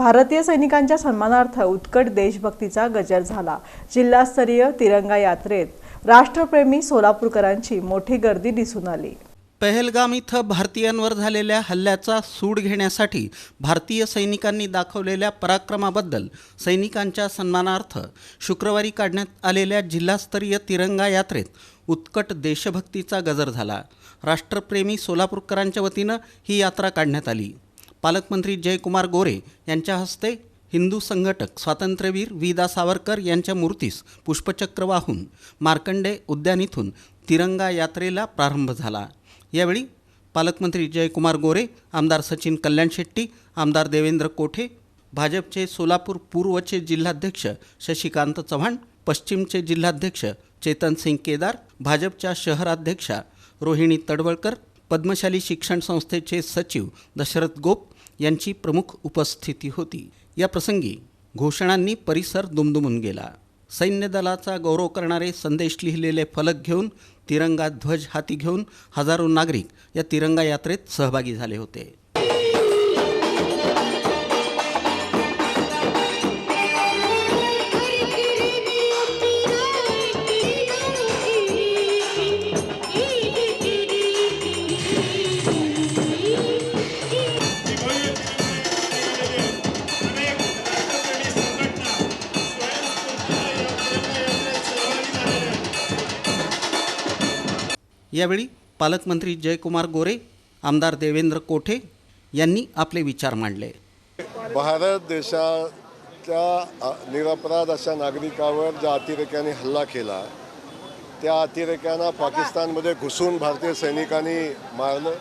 भारतीय सैनिकांच्या सन्मानार्थ उत्कट देशभक्तीचा गजर झाला. जिल्हास्तरीय तिरंगा यात्रेत राष्ट्रप्रेमी सोलापूरकरांची मोठी गर्दी दिसून आली. पहलगाम इथं भारतीयांवर झालेल्या हल्ल्याचा सूड घेण्यासाठी भारतीय सैनिकांनी दाखवलेल्या पराक्रमाबद्दल सैनिकांच्या सन्मानार्थ शुक्रवारी काढण्यात आलेल्या जिल्हास्तरीय तिरंगा यात्रेत उत्कट देशभक्तीचा गजर झाला. राष्ट्रप्रेमी सोलापूरकरांच्या वतीनं ही यात्रा काढण्यात आली. पालकमंत्री जयकुमार गोरे यांच्या हस्ते हिंदू संघटक स्वातंत्र्यवीर विदा सावरकर यांच्या मूर्तीस पुष्पचक्र वाहून मार्कंडे उद्यान इथून तिरंगा यात्रेला प्रारंभ झाला. यावेळी पालकमंत्री जयकुमार गोरे आमदार सचिन कल्याण शेट्टी आमदार देवेंद्र कोठे भाजपचे सोलापूर पूर्वचे जिल्हाध्यक्ष शशिकांत चव्हाण पश्चिमचे जिल्हाध्यक्ष चेतन सिंग केदार भाजपच्या शहराध्यक्षा रोहिणी तडवळकर पद्मशाली शिक्षण संस्थेचे सचिव दशरथ गोप यांची प्रमुख उपस्थिती होती. या प्रसंगी घोषणांनी परिसर दुमदुमून गेला. सैन्य दलाचा गौरव करणारे संदेश लिहिलेले फलक घेऊन तिरंगा ध्वज हाती घेऊन हजारो नागरिक या तिरंगा यात्रेत सहभागी झाले होते. यावेळी पालकमंत्री जयकुमार गोरे आमदार देवेंद्र कोठे यांनी आपले विचार मांडले. भारत देशाच्या निरपराध अशा नागरिकावर ज्या अतिरेक्याने हल्ला केला त्या अतिरेक्यांना पाकिस्तानमध्ये घुसून भारतीय सैनिकांनी मारलं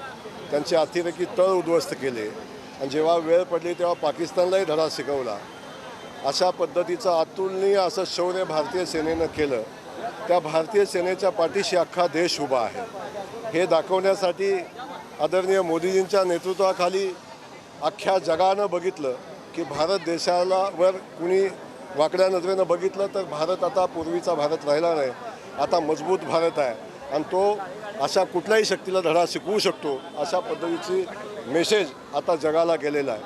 त्यांचे अतिरेकी तळ उद्ध्वस्त केले आणि जेव्हा वेळ पडली तेव्हा पाकिस्तानलाही धडा शिकवला. अशा पद्धतीचं अतुलनीय असं शौर्य भारतीय सेनेनं केलं. त्या भारतीय सेनेच्या पाठीशी अख्खा देश उभा आहे. हे दाखवण्यासाठी आदरणीय मोदीजींच्या नेतृत्वाखाली अख्ख्या जगानं बघितलं की भारत देशाला वर कुणी वाकड्या नजरेनं बघितलं तर भारत आता पूर्वीचा भारत राहिला नाही. आता मजबूत भारत आहे. आणि तो अशा कुठल्याही शक्तीला धडा शिकवू शकतो अशा पद्धतीची मेसेज आता जगाला गेलेला आहे.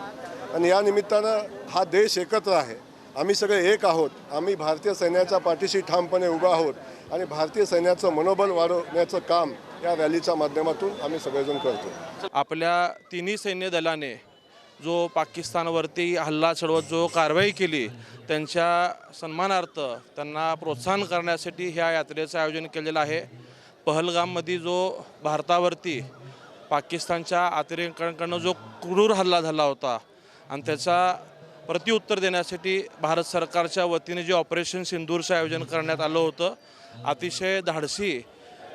आणि या निमित्तानं हा देश एकत्र आहे. आम्ही सगळे एक आहोत. आम्ही भारतीय सैन्याच्या पाठीशी ठामपणे उभा आहोत. आणि भारतीय सैन्याचं मनोबल वाढवण्याचं काम या रॅलीच्या माध्यमातून आम्ही सगळेजण करतो. आपल्या तिन्ही सैन्य दलाने जो पाकिस्तानवरती हल्ला चढवत जो कारवाई केली त्यांच्या सन्मानार्थ त्यांना प्रोत्साहन करण्यासाठी ह्या यात्रेचं आयोजन केलेलं आहे. पहलगाममध्ये जो भारतावरती पाकिस्तानच्या अतिरेकांकडनं जो क्रूर हल्ला झाला होता आणि त्याचा प्रत्युत्तर देण्यासाठी भारत सरकारच्या वतीने जे ऑपरेशन सिंदूरचं आयोजन करण्यात आलं होतं अतिशय धाडसी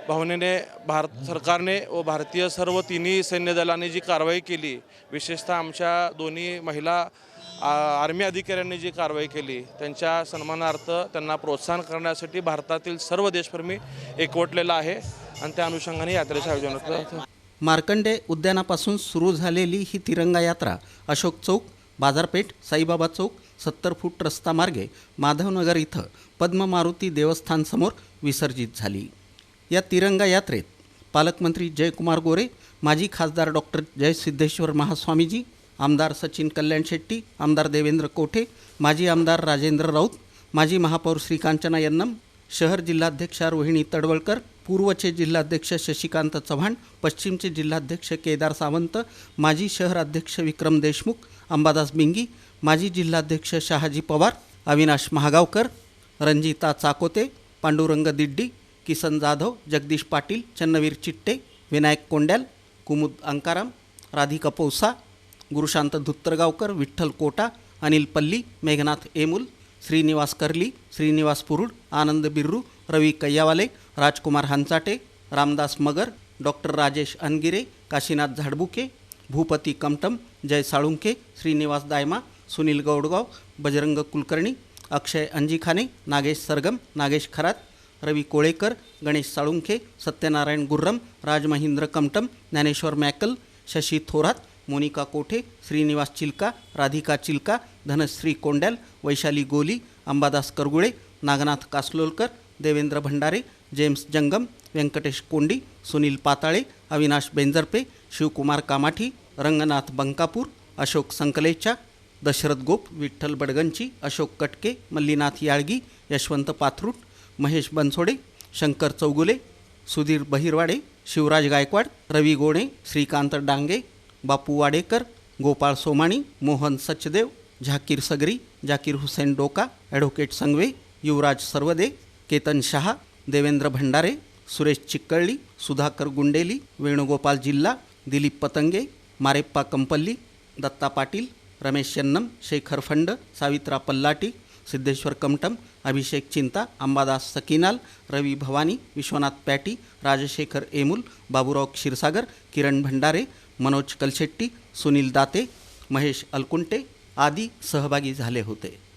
भावनेने भारत सरकारने व भारतीय सर्व तिन्ही सैन्य दलाने जी कारवाई केली विशेषतः आमच्या दोन्ही महिला आर्मी अधिकाऱ्यांनी जी कारवाई केली त्यांच्या सन्मानार्थ त्यांना प्रोत्साहन करण्यासाठी भारतातील सर्व देशप्रेमी एकवटलेला आहे आणि त्या अनुषंगाने यात्रेचं आयोजन होतं. मार्कंडे उद्यानापासून सुरू झालेली ही तिरंगा यात्रा अशोक चौक बाजारपेठ साईबाबा चौक सत्तर फूट रस्ता मार्गे माधवनगर इथं पद्म मारुती देवस्थानसमोर विसर्जित झाली. या तिरंगा यात्रेत पालकमंत्री जयकुमार गोरे माजी खासदार डॉक्टर जयसिद्धेश्वर महास्वामीजी आमदार सचिन कल्याण शेट्टी आमदार देवेंद्र कोठे माजी आमदार राजेंद्र राऊत माजी महापौर श्रीकांचना यन्नम शहर जिल्हाध्यक्षा रोहिणी तडवळकर पूर्वचे जिल्हाध्यक्ष शशिकांत चव्हाण पश्चिमचे जिल्हाध्यक्ष केदार सावंत माजी शहर अध्यक्ष विक्रम देशमुख अंबादास बिंगी माजी जिल्हाध्यक्ष शहाजी पवार अविनाश महागावकर रंजिता चाकोते पांडुरंग दिड्डी किसन जाधव जगदीश पाटील चन्नवीर चिट्टे विनायक कोंड्याल कुमुद अंकाराम राधिका पौसा गुरुशांत धुत्तरगावकर विठ्ठल कोटा अनिल पल्ली मेघनाथ एमुल श्रीनिवास कर्ली श्रीनिवास पुरुड आनंद बिर्रू रवी कैयावाले राजकुमार हंचाटे रामदास मगर डॉक्टर राजेश अनगिरे काशीनाथ झाडबुके भूपती कमटम जय साळुंके श्रीनिवास दायमा सुनील गौडगाव बजरंग कुलकर्णी अक्षय अंजिखाने नागेश सरगम नागेश खरात रवी कोळेकर गणेश साळुंखे सत्यनारायण गुर्रम राजमहिंद्र कमटम ज्ञानेश्वर मॅकल शशी थोरात मोनिका कोठे श्रीनिवास चिलका राधिका चिलका धनश्री कोंड्याल वैशाली गोली अंबादास करगुळे नागनाथ कासलोलकर देवेंद्र भंडारे जेम्स जंगम व्यंकटेश कोंडी सुनील पाताळे अविनाश बेंजरपे शिवकुमार कामाठी रंगनाथ बंकापूर अशोक संकलेचा दशरथ गोप विठ्ठल बडगंची अशोक कटके मल्लीनाथ याळगी यशवंत पाथरूट महेश बनसोडे शंकर चौगुले सुधीर बहिरवाडे शिवराज गायकवाड रवी गोणे श्रीकांत डांगे बापू वाडेकर गोपाळ सोमाणी मोहन सचदेव झाकीर सगरी झाकीर हुसेन डोका ॲडव्होकेट संगवे युवराज सर्वदे केतन शहा देवेंद्र भंडारे सुरेश चिक्कळली सुधाकर गुंडेली वेणुगोपाल जिल्हा दिलीप पतंगे मारेप्पा कंपल्ली दत्ता पाटील रमेश चन्नम शेखर फंड सावित्रा पल्लाटी सिद्धेश्वर कमटम अभिषेक चिंता अंबादास सकीनाल रवी भवानी विश्वनाथ पॅटी राजशेखर एमुल बाबूराव क्षीरसागर किरण भंडारे मनोज कलशेट्टी सुनील दाते महेश अलकुंटे आदी सहभागी झाले होते.